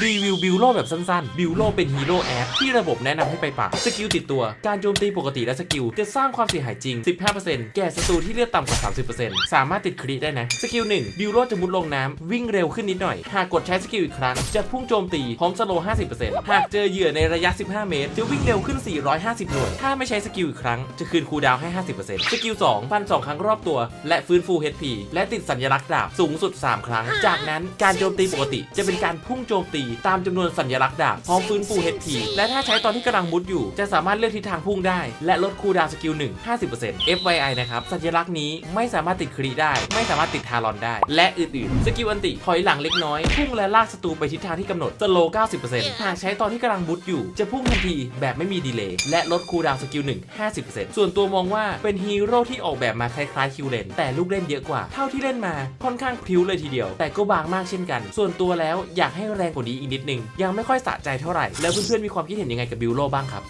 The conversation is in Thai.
รีวิวบิวโลแบบสั้นๆ บิวโลเป็นฮีโร่แอดที่ระบบแนะนำให้ไปป่าสกิลติดตัว การโจมตีปกติและสกิล จะสร้างความเสียหายจริง 15%แก่ศัตรูที่เลือดต่ำกว่า 30%สามารถติดคริได้นะ สกิล 1 บิวโลจะมุดลงน้ำวิ่งเร็วขึ้นนิดหน่อย หากกดใช้สกิลอีกครั้ง จะพุ่งโจมตี พร้อมสโลว์50%หากเจอเหยื่อในระยะ 15 เมตร จะวิ่งเร็วขึ้น 450 หน่วย ถ้าไม่ใช้สกิลอีกครั้ง จะคืนคูลดาวให้ 50%สกิล 2 ฟัน 2 ครั้งรอบตัว และฟื้นฟู HP และติดสัญลักษณ์ดาบสูงสุด 3 ครั้ง จากนั้นการโจมตีปกติจะเป็นการพุ่งโจมตีตามจำนวนสัญลักษณ์ดาบพร้อมฟื้นฟู HP และถ้าใช้ตอนที่กำลังมุดอยู่ จะสามารถเลือกทิศทางพุ่งได้ และลดคูลดาวน์สกิล1 50% FYI นะครับ สัญลักษณ์นี้ไม่สามารถติดครีได้ ไม่สามารถติดทารอนได้ และอื่นๆ สกิลอันติถอยหลังเล็กน้อย พุ่งและลากศัตรูไปทิศทางที่กำหนดสโล90%หากใช้ตอนที่กำลังมุดอยู่ จะพุ่งทันทีแบบไม่มีดีเลย์และลดคูลดาวน์สกิล1 50%ส่วนตัวมองว่าเป็นฮีโร่ที่ออกแบบมาคล้ายๆคิวเลนแต่ลูกเล่นเยอะกว่าเท่าที่เล่นมาค่อนข้างพริ้วเลยทีเดียว แต่ก็บางมากเช่นกัน ส่วนตัวแล้วอยากให้แรงกว่านี้อีกนิดนึงยังไม่ค่อยสะใจเท่าไหร่แล้วเพื่อนๆมีความคิดเห็นยังไงกับบิวโลบ้างครับ